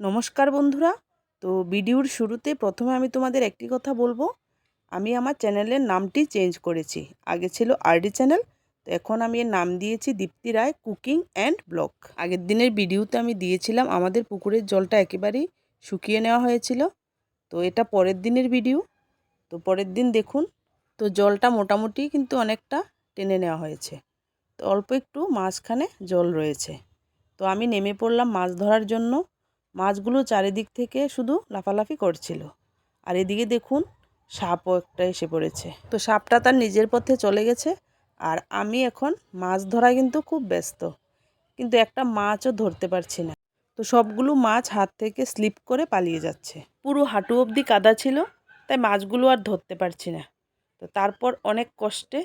নমস্কার বন্ধুরা। তো ভিডিওর শুরুতে প্রথমে আমি তোমাদের একটি কথা বলব। আমি আমার চ্যানেলের নামটি চেঞ্জ করেছি। আগে ছিল আরডি চ্যানেল, তো এখন আমি এর নাম দিয়েছি Dipti Roy cooking and blog. আগের দিনের ভিডিওতে আমি দিয়েছিলাম, আমাদের পুকুরের জলটা একেবারেই শুকিয়ে নেওয়া হয়েছিল। তো এটা পরের দিনের ভিডিও। তো পরের দিন দেখুন, তো জলটা মোটামুটি কিন্তু অনেকটা টেনে নেওয়া হয়েছে। তো অল্প একটু মাঝখানে জল রয়েছে। তো আমি নেমে পড়লাম মাছ ধরার জন্য। মাছগুলো চারিদিক থেকে শুধু লাফালাফি করছিল। আর এদিকে দেখুন, সাপও একটা এসে পড়েছে। তো সাপটা তার নিজের পথে চলে গেছে আর আমি এখন মাছ ধরা কিন্তু খুব ব্যস্ত, কিন্তু একটা মাছও ধরতে পারছি না। তো সবগুলো মাছ হাত থেকে স্লিপ করে পালিয়ে যাচ্ছে। পুরো হাঁটু অবধি কাদা ছিল, তাই মাছগুলো আর ধরতে পারছি না। তো তারপর অনেক কষ্টে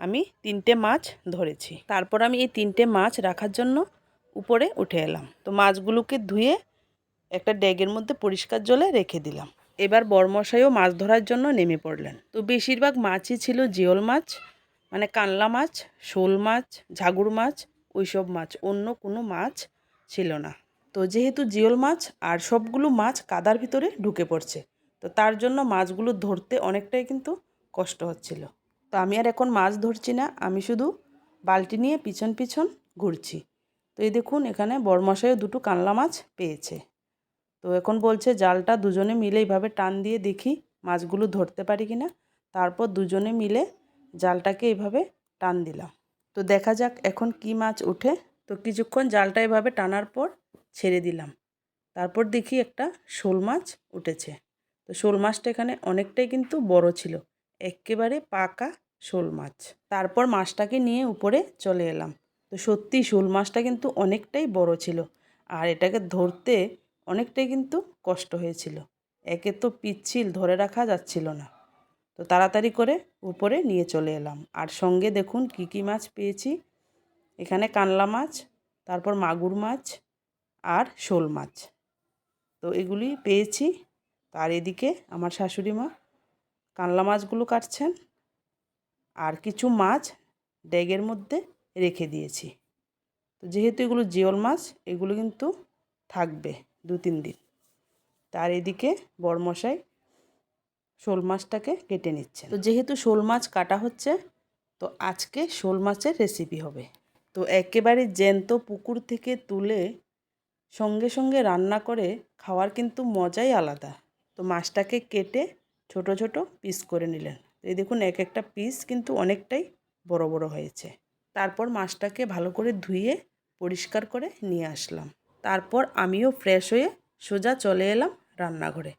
আমি তিনটে মাছ ধরেছি। তারপর আমি এই তিনটে মাছ রাখার জন্য উপরে উঠে এলাম। তো মাছগুলোকে ধুয়ে একটা ড্যাগের মধ্যে পরিষ্কার জলে রেখে দিলাম। এবার বরমশাইও মাছ ধরার জন্য নেমে পড়লেন। তো বেশিরভাগ মাছই ছিল জিওল মাছ মানে কানলা মাছ, শোল মাছ, ঝাগুর মাছ, ওইসব মাছ, অন্য কোনো মাছ ছিল না। তো যেহেতু জিওল মাছ আর সবগুলো মাছ কাদার ভিতরে ঢুকে পড়ছে, তো তার জন্য মাছগুলো ধরতে অনেকটাই কিন্তু কষ্ট হচ্ছিল। তো আমি আর এখন মাছ ধরছি না, আমি শুধু বালতি নিয়ে পিছন পিছন ঘুরছি। তো এই দেখুন, এখানে বরমশাইও দুটো কানলা মাছ পেয়েছে। তো এখন বলছে জালটা দুজনে মিলে এইভাবে টান দিয়ে দেখি মাছগুলো ধরতে পারি কি না তারপর দুজনে মিলে জালটাকে এইভাবে টান দিলাম। তো দেখা যাক এখন কি মাছ উঠে তো কিছুক্ষণ জালটা এভাবে টানার পর ছেড়ে দিলাম। তারপর দেখি একটা শোল মাছ উঠেছে। তো শোল মাছটা এখানে অনেকটাই কিন্তু বড় ছিল। একেবারে পাকা শোল মাছ। তারপর মাছটাকে নিয়ে উপরে চলে এলাম। তো সত্যি শোল মাছটা কিন্তু অনেকটাই বড় ছিল। আর এটাকে ধরতে অনেকটাই কিন্তু কষ্ট হয়েছিল। একে তো পিচ্ছিল, ধরে রাখা যাচ্ছিল না। তো তাড়াতাড়ি করে উপরে নিয়ে চলে এলাম। আর সঙ্গে দেখুন কি কি মাছ পেয়েছি। এখানে কানলা মাছ, তারপর মাগুর মাছ আর শোল মাছ। তো এগুলি পেয়েছি। তার এদিকে আমার শাশুড়ি মা কানলা মাছগুলো কাটছেন। আর কিছু মাছ ড্যাগের মধ্যে রেখে দিয়েছি। তো যেহেতু এগুলো জিওল মাছ, এগুলো কিন্তু থাকবে। দু তিন দিন। তার এদিকে বড়মশাই শোল মাছটাকে কেটে নিচ্ছে তো যেহেতু শোল মাছ কাটা হচ্ছে, তো আজকে শোল মাছের রেসিপি হবে। তো একেবারে জ্যান্ত পুকুর থেকে তুলে সঙ্গে সঙ্গে রান্না করে খাওয়ার কিন্তু মজাই আলাদা। তো মাছটাকে কেটে ছোট ছোট পিস করে নিলেন। এই দেখুন, এক একটা পিস কিন্তু অনেকটাই বড় বড় হয়েছে। তারপর মাছটাকে ভালো করে ধুয়ে পরিষ্কার করে নিয়ে আসলাম। তারপর আমিও ফ্রেশ হয়ে সোজা চলে এলাম রান্নাঘরে।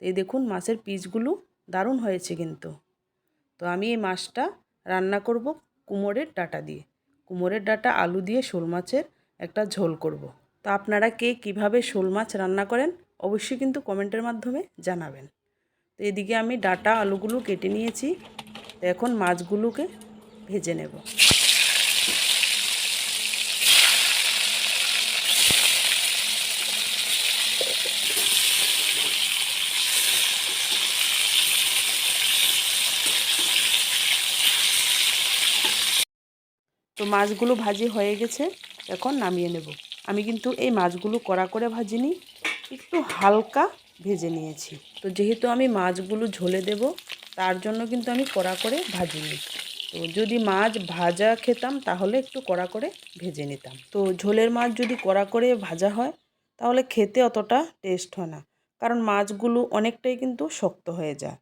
এই দেখুন মাছের পিসগুলো দারুণ হয়েছে কিন্তু। তো আমি এই মাছটা রান্না করব কুমোরের ডাটা দিয়ে। কুমোরের ডাটা আলু দিয়ে শোল মাছের একটা ঝোল করব। তো আপনারা কে কীভাবে শোল মাছ রান্না করেন অবশ্যই কিন্তু কমেন্টের মাধ্যমে জানাবেন। তো এদিকে আমি ডাটা আলুগুলো কেটে নিয়েছি। তো এখন মাছগুলোকে ভেজে নেব। মাছগুলো ভাজি হয়ে গেছে, এখন নামিয়ে নেব। আমি কিন্তু এই মাছগুলো কড়া করে ভাজিনি, একটু হালকা ভেজে নিয়েছি। তো যেহেতু আমি মাছগুলো ঝোলে দেব, তার জন্য কিন্তু আমি কড়া করে ভাজিনি। তো যদি মাছ ভাজা খেতাম, তাহলে একটু কড়া করে ভেজে নিতাম। তো ঝোলের মাছ যদি কড়া করে ভাজা হয়, তাহলে খেতে অতটা টেস্ট হয় না, কারণ মাছগুলো অনেকটাই কিন্তু শক্ত হয়ে যায়।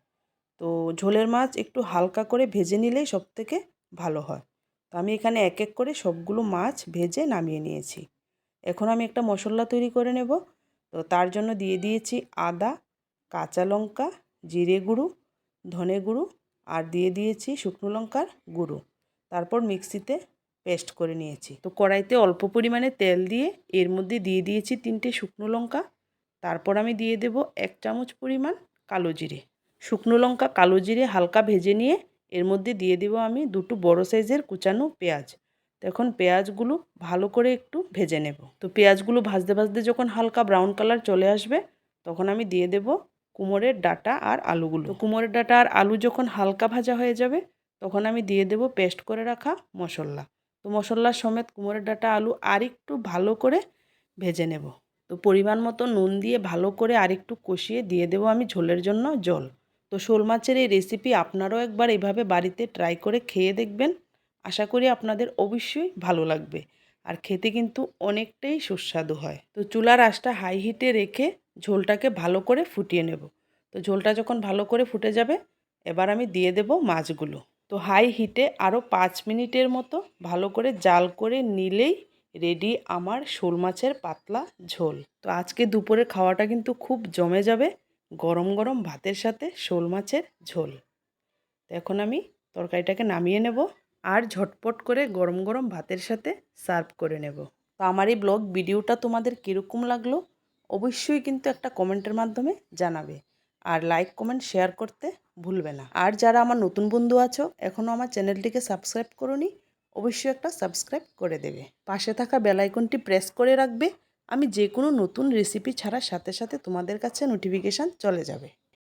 তো ঝোলের মাছ একটু হালকা করে ভেজে নিলেই সব থেকে ভালো হয়। তো আমি এখানে এক এক করে সবগুলো মাছ ভেজে নামিয়ে নিয়েছি। এখন আমি একটা মশলা তৈরি করে নেব। তো তার জন্য দিয়ে দিয়েছি আদা, কাঁচা লঙ্কা, জিরে গুঁড়ো, ধনে গুঁড়ো আর দিয়ে দিয়েছি শুকনো লঙ্কার গুঁড়ো। তারপর মিক্সিতে পেস্ট করে নিয়েছি। তো কড়াইতে অল্প পরিমাণে তেল দিয়ে এর মধ্যে দিয়ে দিয়েছি তিনটে শুকনো লঙ্কা। তারপর আমি দিয়ে দেব এক চামচ পরিমাণ কালো জিরে। শুকনো লঙ্কা, কালো জিরে হালকা ভেজে নিয়ে এর মধ্যে দিয়ে দেবো আমি দুটো বড় সাইজের কুচানো পেঁয়াজ। এখন পেঁয়াজগুলো ভালো করে একটু ভেজে নেব। তো পেঁয়াজগুলো ভাজতে ভাজতে যখন হালকা ব্রাউন কালার চলে আসবে, তখন আমি দিয়ে দেব কুমোরের ডাটা আর আলুগুলো। কুমোরের ডাটা আর আলু যখন হালকা ভাজা হয়ে যাবে, তখন আমি দিয়ে দেব পেস্ট করে রাখা মশলা। তো মশলার সমেত কুমোরের ডাটা আলু আর একটু ভালো করে ভেজে নেব। তো পরিমাণ মতো নুন দিয়ে ভালো করে আরেকটু কষিয়ে দিয়ে দেবো আমি ঝোলের জন্য জল। তো শোল মাছের এই রেসিপি আপনারাও একবার এভাবে বাড়িতে ট্রাই করে খেয়ে দেখবেন। আশা করি আপনাদের অবশ্যই ভালো লাগবে। আর খেতে কিন্তু অনেকটাই সুস্বাদু হয়। তো চুলার আঁচটা হাই হিটে রেখে ঝোলটাকে ভালো করে ফুটিয়ে নেব। তো ঝোলটা যখন ভালো করে ফুটে যাবে, এবার আমি দিয়ে দেব মাছগুলো। তো হাই হিটে আরও পাঁচ মিনিটের মতো ভালো করে জাল করে নিলেই রেডি আমার শোল মাছের পাতলা ঝোল। তো আজকে দুপুরে খাওয়াটা কিন্তু খুব জমে যাবে। গরম গরম ভাতের সাথে শোল মাছের ঝোল। তো এখন আমি তরকারিটাকে নামিয়ে নেব আর ঝটপট করে গরম গরম ভাতের সাথে সার্ভ করে নেব। তো আমার এই ব্লগ ভিডিওটা তোমাদের কীরকম লাগল অবশ্যই কিন্তু একটা কমেন্টের মাধ্যমে জানাবে। আর লাইক, কমেন্ট, শেয়ার করতে ভুলবে না। আর যারা আমার নতুন বন্ধু আছো এখনও আমার চ্যানেলটিকে সাবস্ক্রাইব করোনি, অবশ্যই একটা সাবস্ক্রাইব করে দেবে। পাশে থাকা বেল আইকনটি প্রেস করে রাখবে আমি যে কোনো নতুন রেসিপি ছাড়ার সাথে সাথে তোমাদের কাছে নোটিফিকেশান চলে যাবে।